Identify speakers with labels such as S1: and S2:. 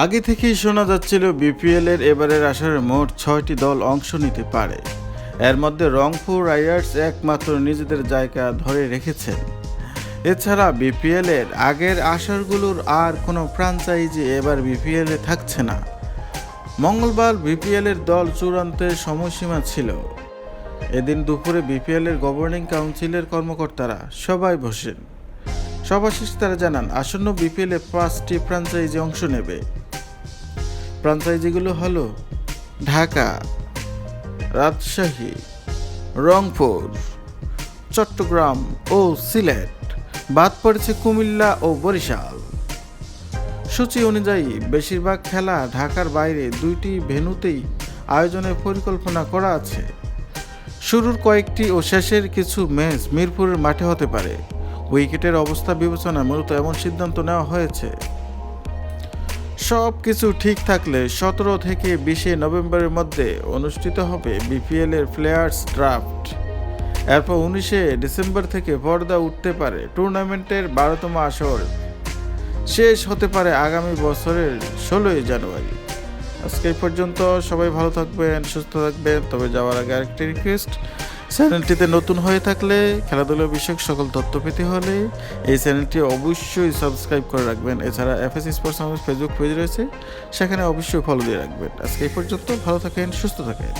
S1: আগে থেকেই শোনা যাচ্ছিল বিপিএল এর এবারের আসরে মোট ছয়টি দল অংশ নিতে পারে। এর মধ্যে রংপুর রাইডার্স একমাত্র নিজেদের জায়গা ধরে রেখেছেন। এছাড়া বিপিএল এর আগের আসরগুলোর আর কোনো ফ্রাঞ্চাইজি এবার বিপিএল থাকছে না। মঙ্গলবার বিপিএল এর দল চূড়ান্তের সময়সীমা ছিল। এদিন দুপুরে বিপিএল এর গভর্নিং কাউন্সিলের কর্মকর্তারা সবাই বসেন। সভা শেষে তারা জানান, আসন্ন বিপিএল পাঁচটি ফ্রাঞ্চাইজি অংশ নেবে। ফ্রাঞ্চাইজিগুলো হলো ঢাকা, রাজশাহী, রংপুর, চট্টগ্রাম ও সিলেট। বাদ পড়েছে কুমিল্লা ও বরিশাল। সূচি অনুযায়ী বেশিরভাগ খেলা ঢাকার বাইরে দুইটি ভেন্যুতেই আয়োজনের পরিকল্পনা করা আছে। শুরুর কয়েকটি ও শেষের কিছু ম্যাচ মিরপুরের মাঠে হতে পারে। উইকেটের অবস্থা বিবেচনায় মূলত এমন সিদ্ধান্ত নেওয়া হয়েছে। সব কিছু ঠিক থাকলে সতেরো থেকে বিশে নভেম্বরের মধ্যে অনুষ্ঠিত হবে বিপিএল এর প্লেয়ার্স ড্রাফট। এরপর উনিশে ডিসেম্বর থেকে পর্দা উঠতে পারে টুর্নামেন্টের বারোতম আসর। শেষ হতে পারে আগামী বছরের ষোলোই জানুয়ারি। আজকে পর্যন্ত সবাই ভালো থাকবেন, সুস্থ থাকবেন। তবে যাওয়ার আগে আরেকটি রিকোয়েস্ট চ্যানেলটিতে নতুন হয়ে থাকলে খেলাধুলা বিষয়ক সকল তথ্য পেতে হলে এই চ্যানেলটি অবশ্যই সাবস্ক্রাইব করে রাখবেন। এছাড়া এফএস স্পোর্টস আমাদের ফেসবুক পেজ রয়েছে, সেখানে অবশ্যই ফলো দিয়ে রাখবেন। আজকে এই পর্যন্ত ভালো থাকেন, সুস্থ থাকেন।